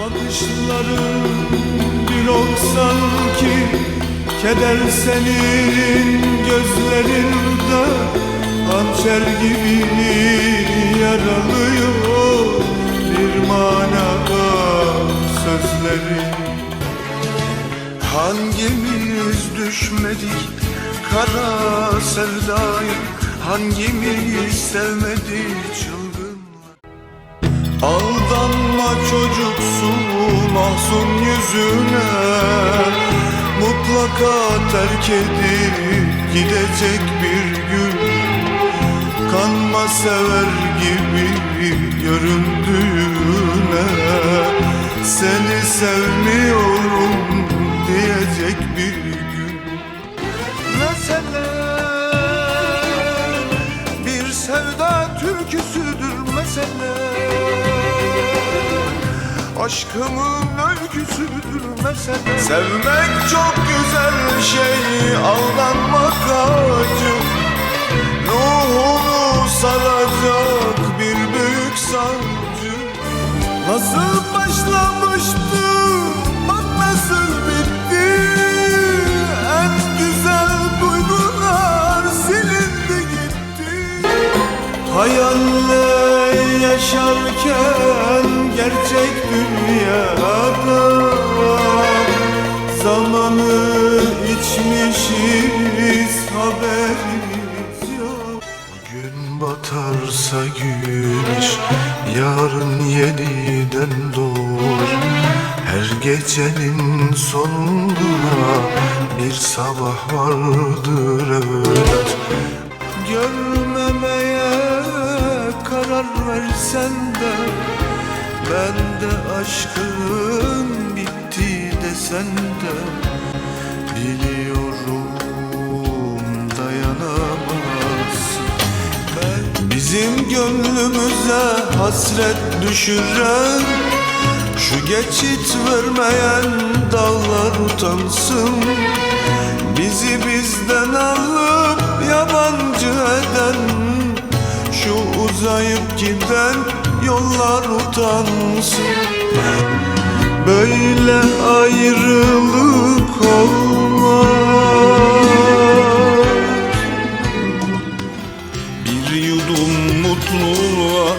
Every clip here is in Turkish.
Bakışların bir ok sanki Keder senin gözlerinde Hançer gibi yaralıyor Bir manada sözlerin. Hangimiz düşmedik kara sevdaya? Hangimiz sevmedik çılgınlar Aldanma çocuksu mahzun yüzüne. Mutlaka terk edip gidecek bir gün. Kanma sever gibi göründüğüne. Seni sevmiyorum diyecek bir gün. Mesele bir sevda türküsüdür mesele Aşkımın öyküsüdür mesele Sevmek çok güzel şey, aldanmak acı Hayalle yaşarken gerçek dünyada Zamanı içmişiz haberimiz yok. Gün batarsa güneş yarın yeniden doğur Her gecenin sonunda bir sabah vardır evet. Görmemeye karar versen de Ben de aşkın bitti desen de Biliyorum dayanamazsın. Ben Bizim gönlümüze hasret düşüren Şu geçit vermeyen dağlar utansın. Bizi bizden alıp Şu uzayıp giden yollar utansın. Böyle ayrılık olmaz. Bir yudum mutluluğa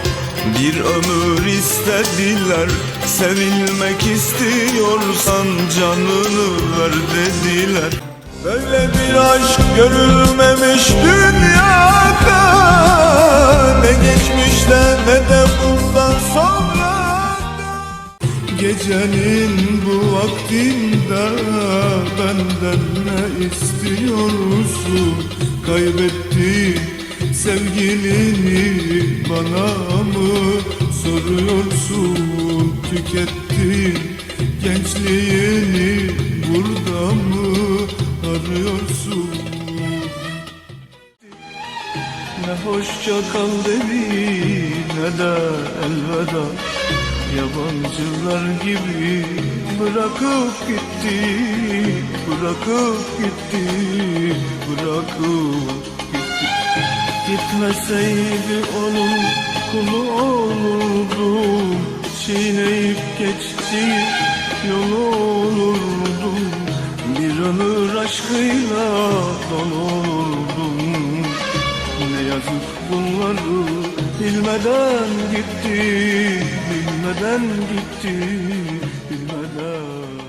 bir ömür istediler. Sevilmek istiyorsan canını ver dediler. Böyle bir aşk görülmemiş dünyada vaktinde benden ne istiyorsun? Kaybetti sevgilini bana mı soruyorsun? Tüketti gençliğini burada mı arıyorsun? Ne hoşça kal dedi ne de elveda. Yabancılar gibi bırakıp gitti Bırakıp gitti Bırakıp gitti. Gitmeseydi onun kulu olurdum Çiğneyip geçti yolu olurdum. Bir ömür aşkıyla dolu ne yazık bunları bilmeden gitti, bilmeden gitti, bilmeden.